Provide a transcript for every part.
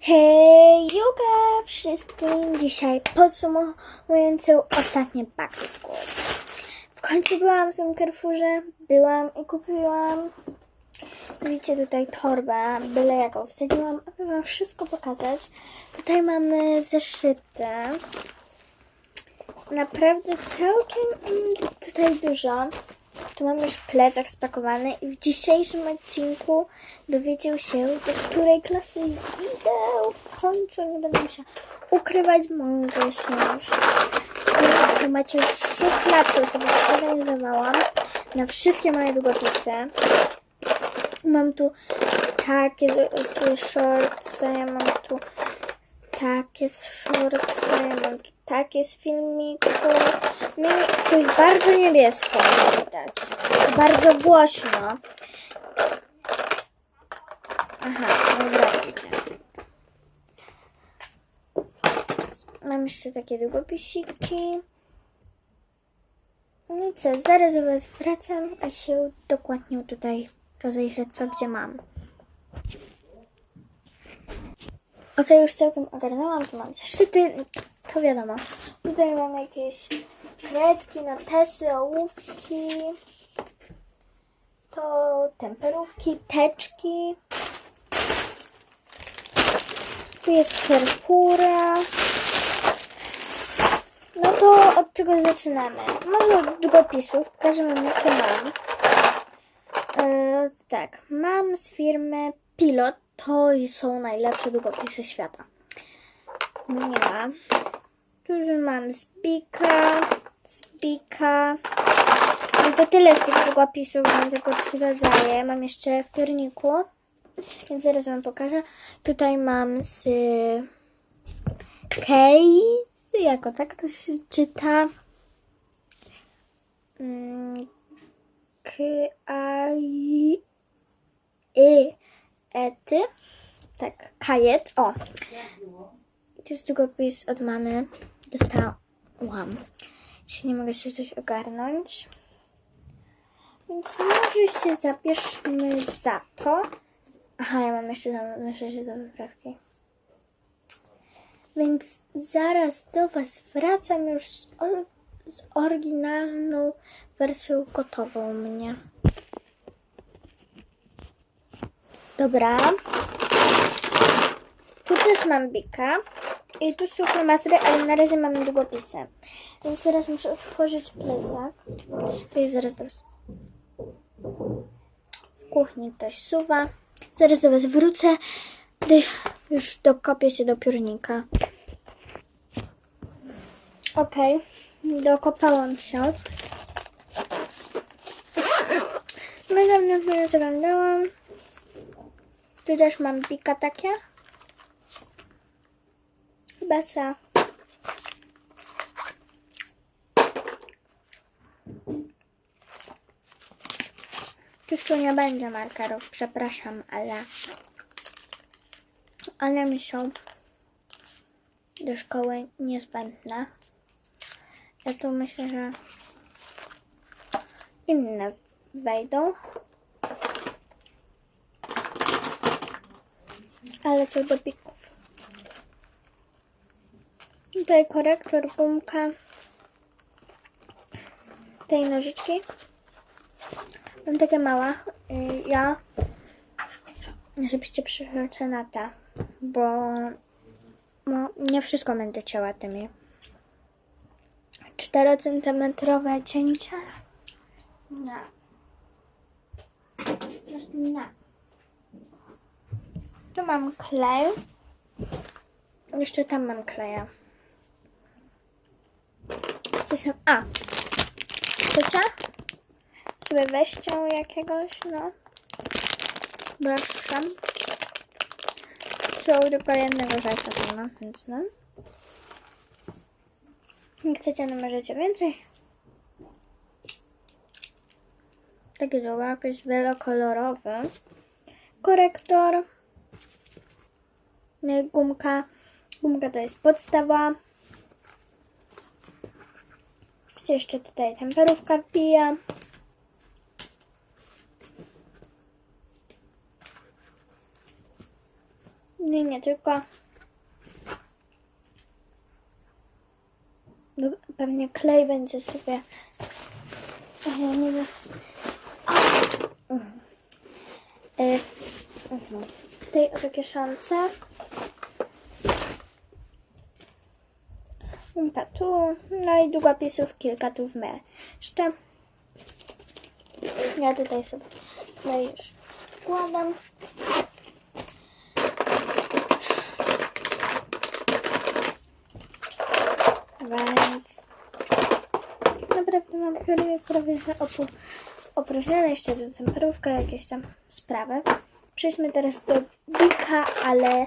Hej, Juga wszystkim! Dzisiaj podsumowujący ostatnie back to school. W końcu byłam w tym Carrefourze, byłam i kupiłam. Widzicie tutaj torbę, byle jaką wsadziłam, aby wam wszystko pokazać. Tutaj mamy zeszyty. Naprawdę całkiem mm, tutaj dużo. Tu mam już plecak spakowany i w dzisiejszym odcinku dowiedział się, do której klasy idę. W końcu nie będę musiała ukrywać, się już. Tu macie już szufladkę sobie zorganizowałam na wszystkie moje długopisy. Mam tu takie z- shortsy, mam tu takie z shortsy, mam tu takie z filmiku. No to jest bardzo niebiesko, widać. Bardzo głośno. Aha, dobra, widzę. Mam jeszcze takie długopisiki. No i co, zaraz do Was wracam, a się dokładnie tutaj rozejrzę, co gdzie mam. Ok, już całkiem ogarnęłam, tu mam zeszyty, to wiadomo. Tutaj mam jakieś kredki, notesy, ołówki, to temperówki, teczki. Tu jest Carrefoura. No to od czego zaczynamy? Może od długopisów, pokażę wam jakie mam. E, tak, mam z firmy Pilot. To są najlepsze długopisy świata. Nie ma. Już mam z Bika. No to tyle z tych długopisów, mam tylko trzy rodzaje. Mam jeszcze w piórniku, więc zaraz wam pokażę. Tutaj mam z Kate, jako tak to się czyta. Mm, K A I Y Ety. Tak, kajet. O. To jest długopis od mamy. Dostałam. Dzisiaj nie mogę się coś ogarnąć. Więc może się zabierzmy za to. Aha, ja mam jeszcze tam rzeczy do wyprawki. Więc zaraz do Was wracam już z, z oryginalną wersją gotową mnie. Dobra. Tu też mam bika. I tu są flamastery, ale na razie mamy długopisy. Więc teraz muszę otworzyć plecak. To jest zaraz Was. W kuchni ktoś suwa. Zaraz do Was wrócę, gdy już dokopię się do piórnika. Okej, dokopałam się. No na chwilę zaglądałam. Tu też mam bika takie. Chyba sa. Tu tu nie będzie markerów, przepraszam, ale... One mi są do szkoły niezbędne. Ja tu myślę, że inne wejdą. Ale co do pików. Tutaj korektor, gumka. Tej nożyczki. Mam takie małe. y, Ja, żebyście przyszły na te, bo no, nie wszystko będę cięła tymi. 4 centymetrowe cięcie. Nie. Nie. Tu mam klej. Jeszcze tam mam kleja. Gdzie są? A! Chcecie? Sobie weźcie jakiegoś, no. Proszę. Są tylko jednego nie ma, więc no. Jak chcecie, no możecie więcej. Taki długopis wielokolorowy. Korektor. No gumka. Gumka to jest podstawa. Gdzie jeszcze tutaj temperówka wbija. Nie, nie, tylko... Pewnie klej będzie sobie... Ja nie wiem. Mhm. Y, mhm. W tej oto kieszonce. Kilka tu, no i długopisów kilka tu w miarę. Jeszcze ja tutaj sobie no już wkładam. Więc naprawdę mam prawie, prawie opróżnione jeszcze tu temperówkę, jakieś tam sprawy. Przejdźmy teraz do bika, ale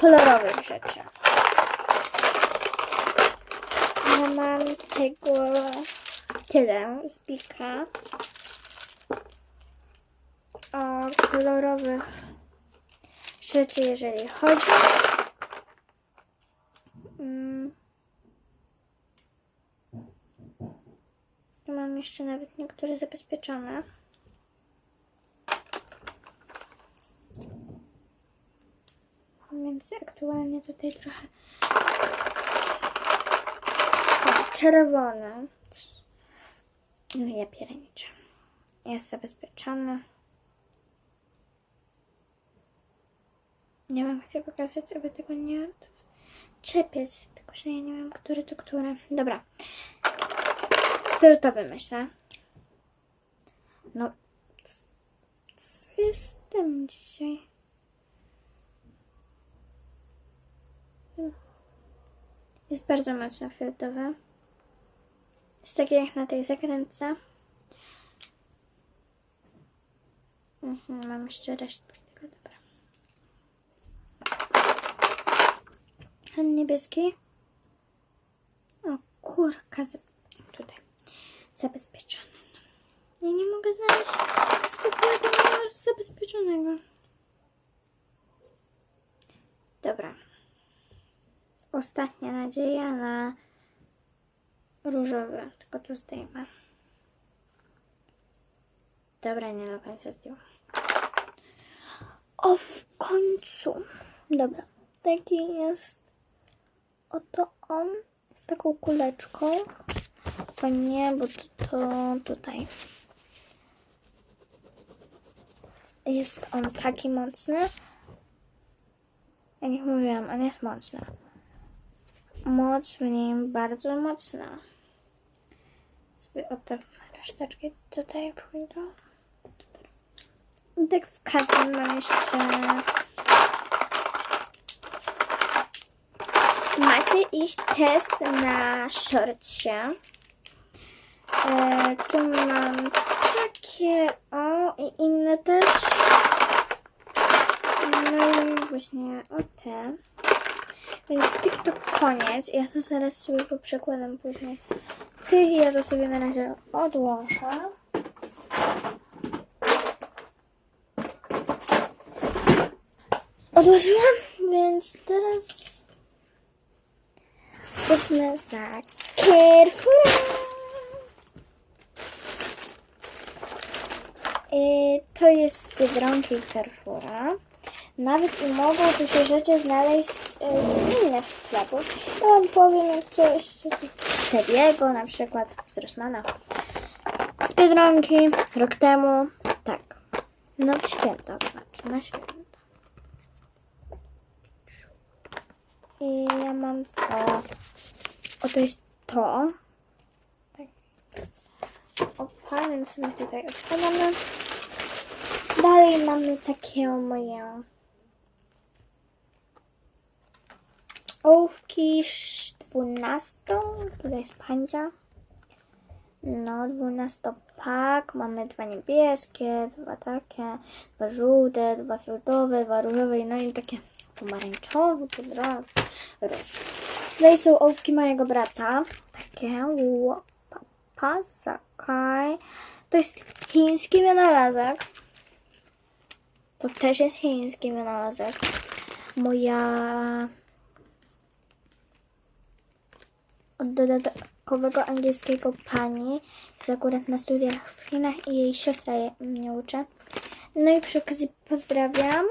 kolorowych rzeczy. Mam tego tyle z bika o kolorowych rzeczy, jeżeli chodzi. Mm. Mam jeszcze nawet niektóre zabezpieczone. Więc aktualnie tutaj trochę o, czerwony. No ja pierniczę. Jest zabezpieczony. Nie wiem, chcę pokazać, aby tego nie czepiać, tylko że ja nie wiem, który to który. Dobra. Fioletowy myślę. No, c- co jest z tym dzisiaj? Jest bardzo mocno fioletowy. Jest takie jak na tej zakrętce. Mhm, mam jeszcze resztkę tego, dobra. A niebieski? O, kurka, tutaj. Zabezpieczony. Ja nie mogę znaleźć takiego zabezpieczonego. Dobra. Ostatnia nadzieja na różowy, tylko tu zdejmę. Dobra, nie do końca zdjęłam. O, w końcu. Dobra, taki jest. Oto on z taką kuleczką. To nie, bo to, to tutaj. Jest on taki mocny. Jak mówiłam, on jest mocny. Moc w nim bardzo mocna. Sobie o te reszteczki tutaj pójdą. Tak w każdym mam jeszcze Macie ich test na szorcie. E, tu mam takie, o i inne też. No i właśnie o te. Więc tych to koniec. Ja to zaraz sobie poprzekładam później. Tych ja to sobie na razie odłączę. Odłożyłam, więc teraz Jesteśmy za Carrefour. I to jest z Biedronki Carrefoura. Nawet i mogą tu się rzeczy znaleźć e, z innych sklepów. Ja wam powiem coś z Tediego, na przykład z Rossmana. Z Biedronki rok temu. Tak. No w święta, to znaczy na święta. I ja mam to. Oto jest to. Tak. Opalem sobie tutaj odkładamy. Dalej mamy takie moje ołówki 12. Tutaj jest pandzia. No, 12 pak. Mamy dwa niebieskie, dwa takie, dwa żółte, dwa fioletowe, dwa różowe, no i takie pomarańczowe, podrożne. Tutaj są ołówki mojego brata. Takie łopapa, sakai. To jest chiński wynalazek. To też jest chiński wynalazek. Moja od dodatkowego angielskiego pani jest akurat na studiach w Chinach i jej siostra je, mnie uczy. No i przy okazji pozdrawiam.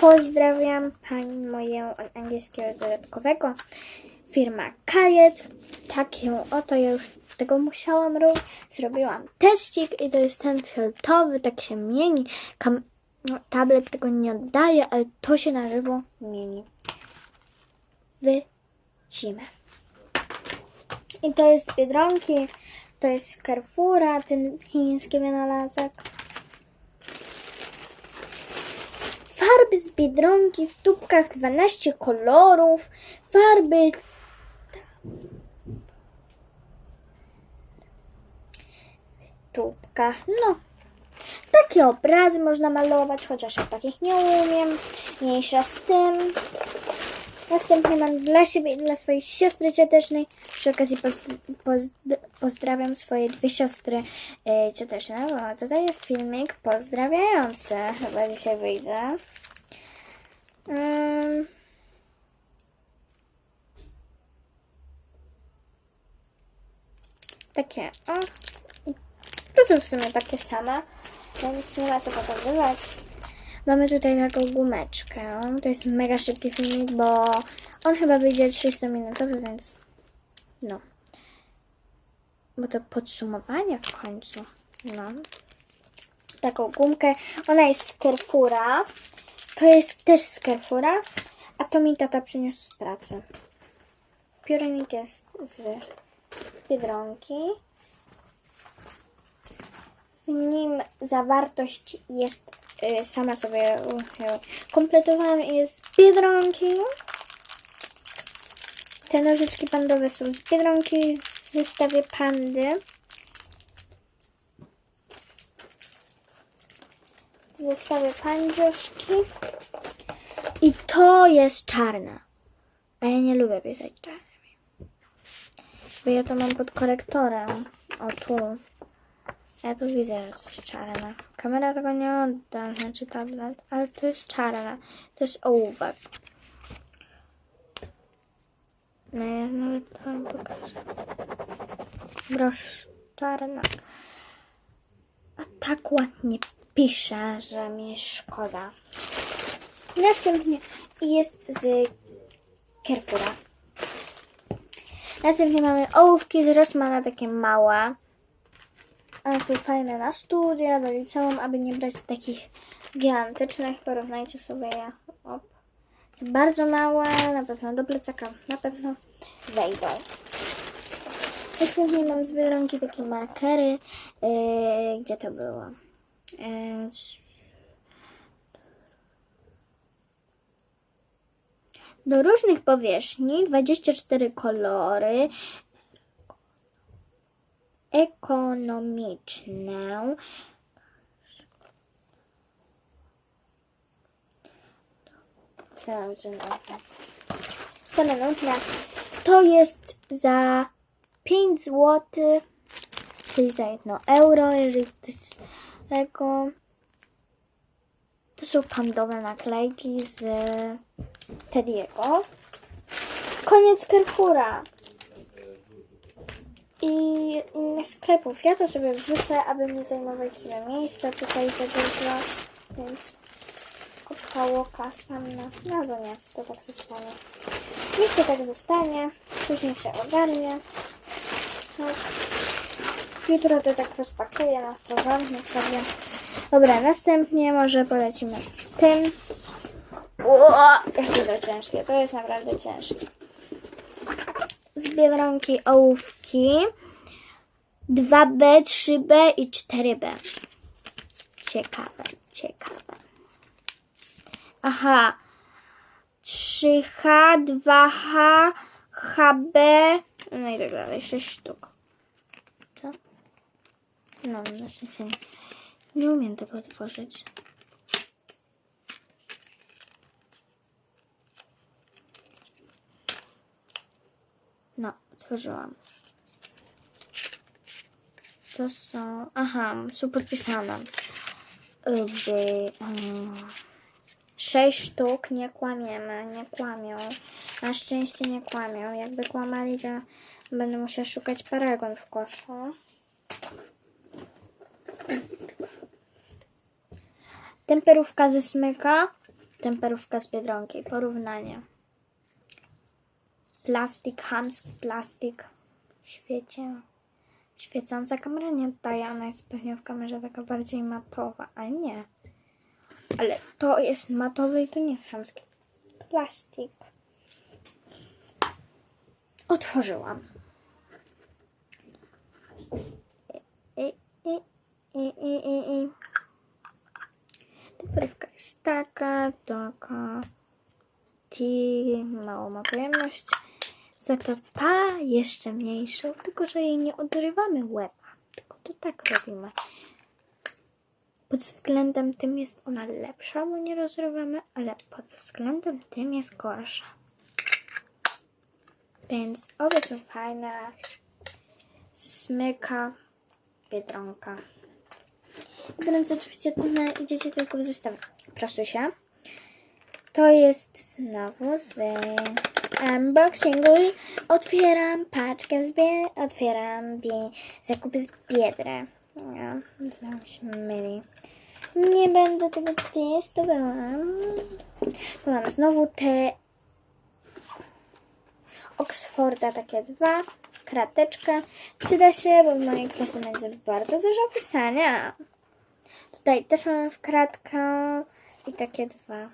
pozdrawiam pani moją od angielskiego dodatkowego. Firma Kajet. Taką oto ja już tego musiałam robić. Zrobiłam teścik i to jest ten fioletowy, tak się mieni. Kam- no, tablet tego nie oddaje, ale to się na żywo mieni. W zimę. I to jest z Biedronki, to jest z Carrefoura, ten chiński wynalazek. Farby z Biedronki w tubkach 12 kolorów. Farby w tubkach, no. Takie obrazy można malować, chociaż ja takich nie umiem. Mniejsza z tym. Następnie mam dla siebie i dla swojej siostry ciotecznej. Przy okazji poz- poz- pozdrawiam swoje dwie siostry e, cioteczne, bo tutaj jest filmik pozdrawiający. Chyba dzisiaj. Ym. Takie, o. To są w sumie takie same, więc nie ma co pokazywać. Mamy tutaj taką gumeczkę. To jest mega szybki filmik, bo on chyba wyjdzie 300-minutowy, więc no. Bo to podsumowanie w końcu. No. Taką gumkę. Ona jest z Carrefoura. To jest też z Carrefoura, a to mi tata przyniósł z pracy. Piórnik jest z Biedronki. W nim zawartość jest sama sobie y, kompletowałam jest z Biedronki. Te nożyczki pandowe są z Biedronki w zestawie pandy. W zestawie pandzioszki. I to jest czarna. A ja nie lubię pisać czarnymi. Bo ja to mam pod korektorem. O tu. Ja tu widzę, że to jest czarne. Kamera tego nie odda, znaczy tablet, ale to jest czarne. To jest ołówek. No ja nawet to wam pokażę. Brosz czarna. A tak ładnie pisze, że mi szkoda. Następnie jest z Carrefoura. Następnie mamy ołówki z Rossmana, takie małe. One są fajne na studia, do liceum, aby nie brać takich gigantycznych. Porównajcie sobie je. Op. Są bardzo małe, na pewno do plecaka, na pewno wejdą. Następnie mam z Biedronki takie markery. Yy, gdzie to było? Yy, do różnych powierzchni 24 kolory ekonomiczne. Same nutne. To jest za 5 zł, czyli za 1 euro, jeżeli ktoś tego. To są pandowe naklejki z Tediego. Koniec Carrefoura i innych sklepów. Ja to sobie wrzucę, aby nie zajmować sobie miejsca tutaj za dużo, więc kopkało tam na... No bo nie, to tak zostanie. Niech to tak zostanie, później się ogarnie. Tak. Jutro to tak rozpakuję na porządnie sobie. Dobra, następnie może polecimy z tym. Ło, jakie to ciężkie, to jest naprawdę ciężkie z Biedronki ołówki 2B, 3B i 4B. Ciekawe, ciekawe. Aha. 3H, 2H, HB, no i tak dalej, 6 sztuk. Co? No, na szczęście nie, nie umiem tego otworzyć. No, otworzyłam. To są. Aha, są podpisane. By, um, sześć sztuk, nie kłamiemy, nie kłamią. Na szczęście nie kłamią. Jakby kłamali, to będę musiała szukać paragon w koszu. Temperówka ze smyka. Temperówka z Biedronki. Porównanie. Plastik, chamski plastik. Świecie. Świecąca kamera nie oddaje, ona jest pewnie w kamerze taka bardziej matowa, a nie. Ale to jest matowy i to nie jest chamski plastik. Otworzyłam. I, i, i, i, i, i. Jest taka, taka. Ti, małą ma pojemność. Za to ta jeszcze mniejszą, tylko że jej nie odrywamy łeba. Tylko to tak robimy. Pod względem tym jest ona lepsza, bo nie rozrywamy, ale pod względem tym jest gorsza. Więc obie są fajne. Smyka, biedronka. Biorąc oczywiście to idziecie tylko w zestaw. Proszę się. To jest znowu z unboxingu. Otwieram paczkę z bie... Otwieram bie... zakupy z Biedry. Ja, znowu się myli. Nie będę tego testowała. Tu mam znowu te Oxforda takie dwa. Krateczkę. Przyda się, bo w mojej klasie będzie bardzo dużo pisania. Tutaj też mamy w kratkę i takie dwa.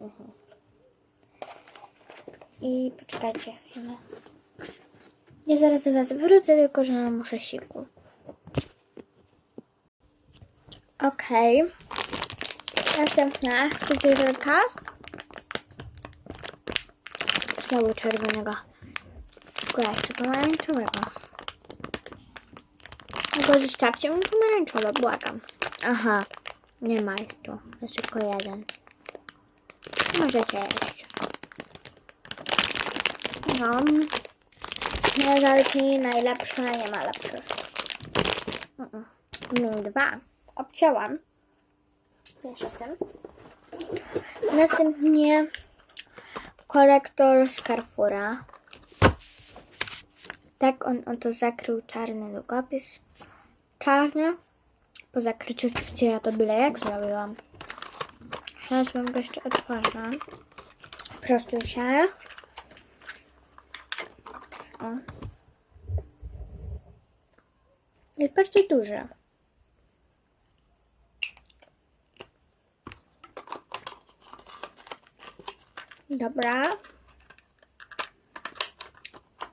Mhm. I poczekajcie chwilę. Ja zaraz do Was wrócę, tylko że muszę siku. Okej. Następna figurka. Znowu czerwonego. Ja chcę pomarańczowego. Tylko zostawcie mi pomarańczowe, błagam. Aha, nie ma ich tu. Jest tylko jeden. Możecie jeść. No. Śmieżalki najlepsze, nie ma lepszych. Mm-mm. Min dwa. Obcięłam. Jeszcze z tym. Następnie korektor z Carrefoura. Tak on oto zakrył czarny długopis. Czarny. Po zakryciu oczywiście ja to byle jak zrobiłam. Teraz wam go jeszcze otworzę. Prostuj się. O. Jest bardzo duży. Dobra.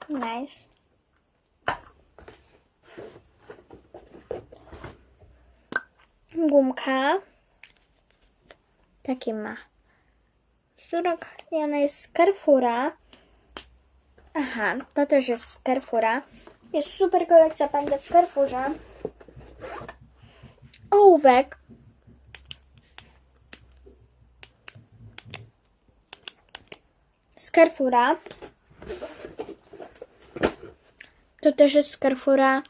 Nice. Gumka. Taki ma. Surok i ona jest z Carrefoura. Aha, to też jest z Carrefoura. Jest super kolekcja pędek w Carrefourze. Ołówek. Z Carrefoura. To też jest z Carrefoura.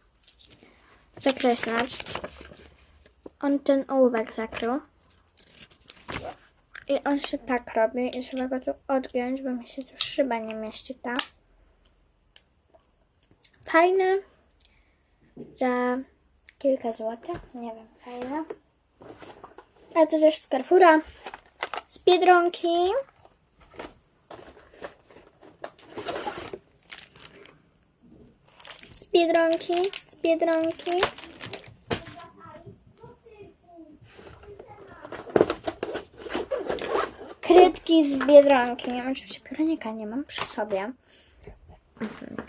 Zakreślacz. On ten ołówek zakrył. I on się tak robi i trzeba go tu odgiąć, bo mi się tu szyba nie mieści ta. Fajny. Za kilka złotych. Nie wiem, fajne. A to też z Carrefoura. Z Biedronki. Z Biedronki. Z Biedronki. Krytki z Biedronki. Oczywiście piórnika nie mam przy sobie. Mhm.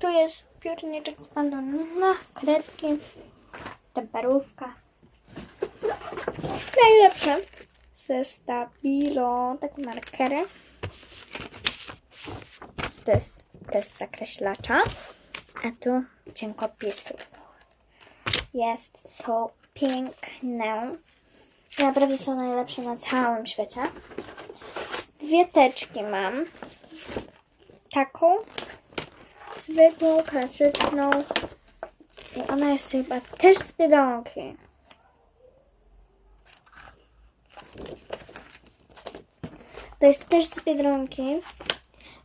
Tu jest piórniczek z pandona, kredki, temperówka. Najlepsze ze Stabilo, takie markery. To jest test zakreślacza, a tu cienkopisów. Jest, są piękne. Naprawdę są najlepsze na całym świecie. Dwie teczki mam. Taką zwykłą, klasyczną. I ona jest chyba też z Biedronki. To jest też z Biedronki.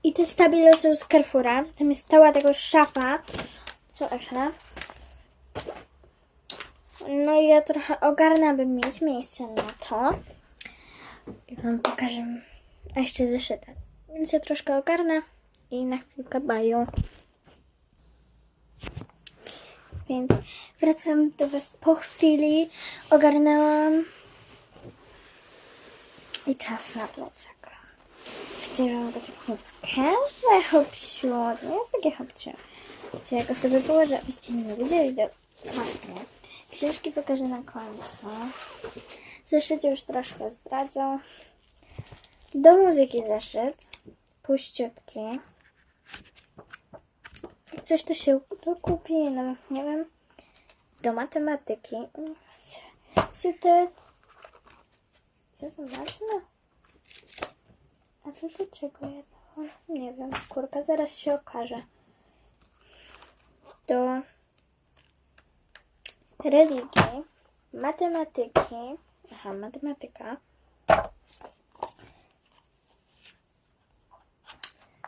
I te stabile są z Carrefoura. Tam jest cała tego szafa. Co jeszcze? No i ja trochę ogarnę, aby mieć miejsce na to. I wam pokażę. A jeszcze zeszyte. Więc ja troszkę ogarnę i na chwilkę bają. Więc wracam do Was po chwili. Ogarnęłam. I czas na plecak. Wciążam go tak pokażę, hopsiu. Nie jest takie hopsiu. Ja sobie położę, abyście nie widzieli dokładnie. Książki pokażę na końcu. Zeszyt już troszkę zdradzą. Do muzyki zeszyt. Puściutki. Coś to się dokupi, no nie wiem. Do matematyki. Syty. Co to ważne? A to do czego ja dałam? Nie wiem, kurka, zaraz się okaże. Do religii, matematyki. Aha, matematyka.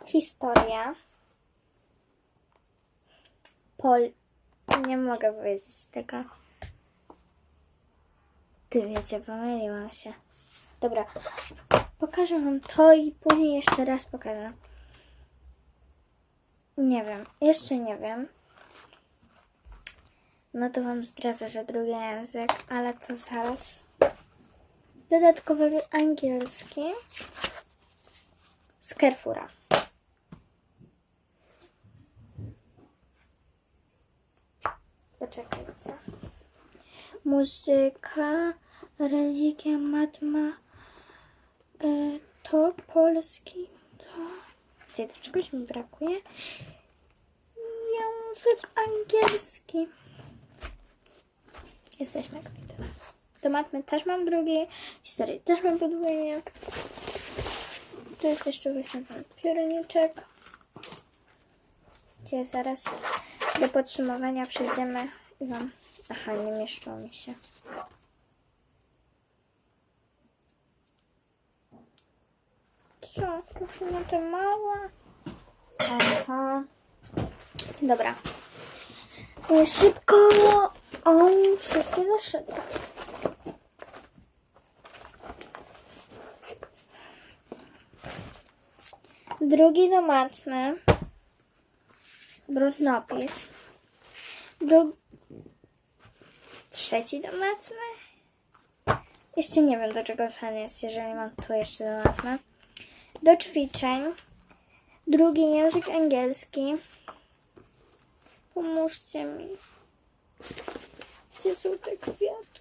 Historia. Pol... Nie mogę powiedzieć tego. Ty wiecie, pomyliłam się. Dobra, pokażę wam to i później jeszcze raz pokażę. Nie wiem, jeszcze nie wiem. No to wam zdradzę, że drugi język, ale to zaraz. Dodatkowy angielski z Carrefoura. Poczekajcie. Muzyka, religia, matma, e, to polski, to... Gdzie do czegoś mi brakuje? Język angielski. Jesteśmy widzę. Do matmy też mam drugi, historii też mam podwójnie. Tu jest jeszcze właśnie ten piórniczek. Gdzie zaraz do podsumowania przejdziemy i wam... Aha, nie mieszczą mi się. Co? Musimy te małe? Aha. Dobra. E, Szybko o wszystkie zaszyte. Drugi do matmy. Brudnopis. Dru... Trzeci do matmy. Jeszcze nie wiem do czego ten jest, jeżeli mam tu jeszcze do matmy. Do ćwiczeń. Drugi język angielski. Pomóżcie mi. Gdzie są te kwiatki?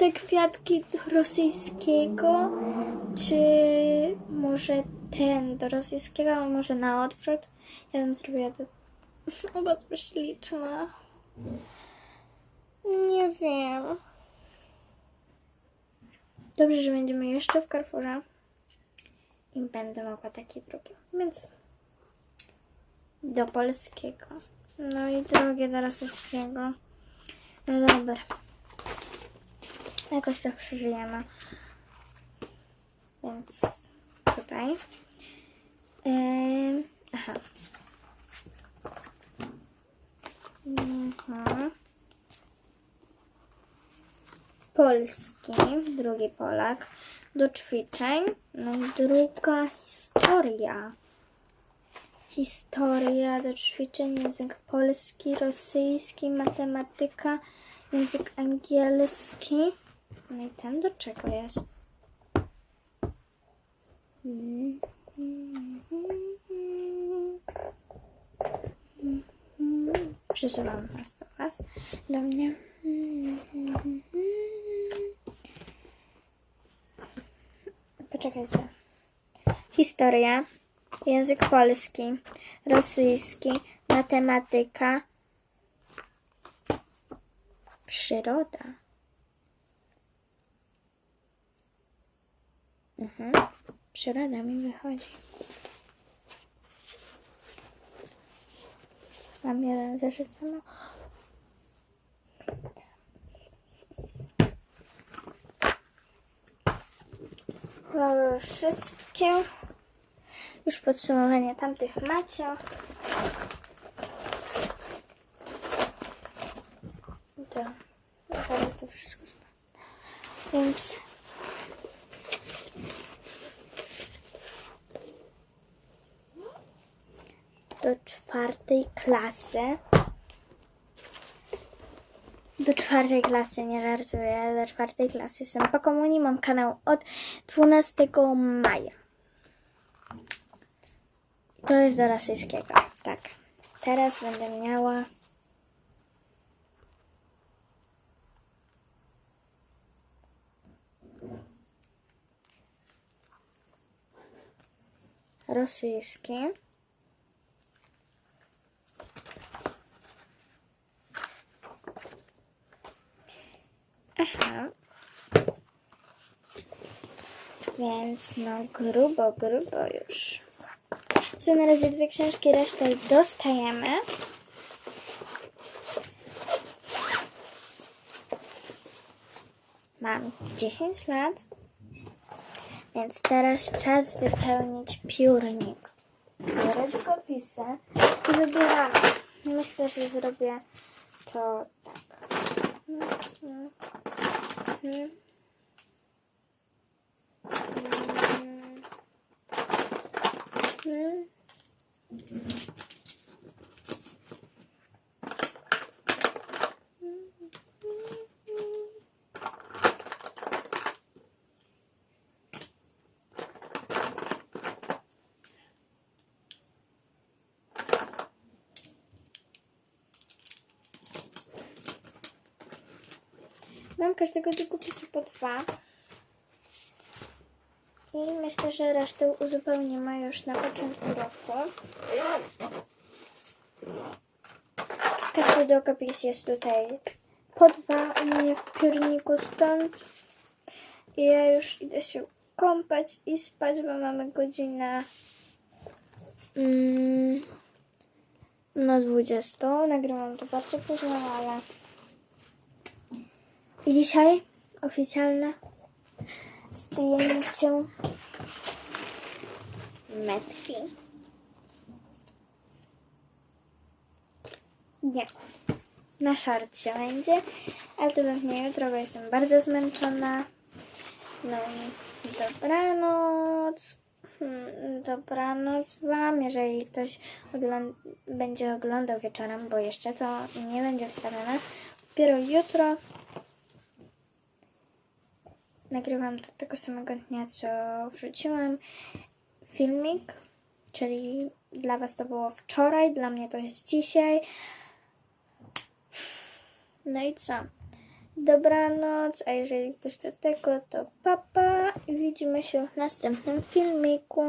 Te kwiatki rosyjskiego, czy może ten do rosyjskiego, a może na odwrót? Ja bym zrobiła to oba śliczne. Nie wiem. Dobrze, że będziemy jeszcze w Carrefourze i będę mogła taki drugi. Więc do polskiego. No i drugie do rosyjskiego. No dobra. Jakoś to przeżyjemy. Więc tutaj. Ym, aha. Mhm. Polski, drugi Polak. Do ćwiczeń. No i druga historia. Historia do ćwiczeń, język polski, rosyjski, matematyka, język angielski. No i ten do czego jest? Przesuwam was do was, do mnie. Poczekajcie. Historia, język polski, rosyjski, matematyka, przyroda. Mhm. Przyroda mi wychodzi. Mam jeden zeszyt no. Mamy wszystkie. Już podsumowanie tamtych macie. to zaraz to wszystko spadnie. Więc do czwartej klasy. Do czwartej klasy, nie żartuję, do czwartej klasy jestem po komunii, mam kanał od 12 maja. To jest do rosyjskiego, tak. Teraz będę miała rosyjski. Aha. Więc no grubo, grubo już. Są na razie dwie książki, resztę dostajemy. Mam 10 lat, więc teraz czas wypełnić piórnik. Biorę długopisy i wybieram. Myślę, że zrobię to tak. Mm, mm, mm. Mm. Mam każdego długopisu po dwa. I myślę, że resztę uzupełnimy już na początku roku. Każdy długopis jest tutaj po dwa u mnie w piórniku stąd. I ja już idę się kąpać i spać, bo mamy godzinę mm, no 20. Nagrywam to bardzo późno, ale i dzisiaj oficjalne zdjęcie metki. Nie, na szarcie będzie, ale to pewnie jutro, bo jestem bardzo zmęczona. No i dobranoc. Hmm, Dobranoc Wam, jeżeli ktoś ogląd- będzie oglądał wieczorem, bo jeszcze to nie będzie wstawione. Dopiero jutro nagrywam to tego samego dnia, co wrzuciłam filmik, czyli dla Was to było wczoraj, dla mnie to jest dzisiaj. No i co? Dobranoc, a jeżeli ktoś do tego, to papa i widzimy się w następnym filmiku.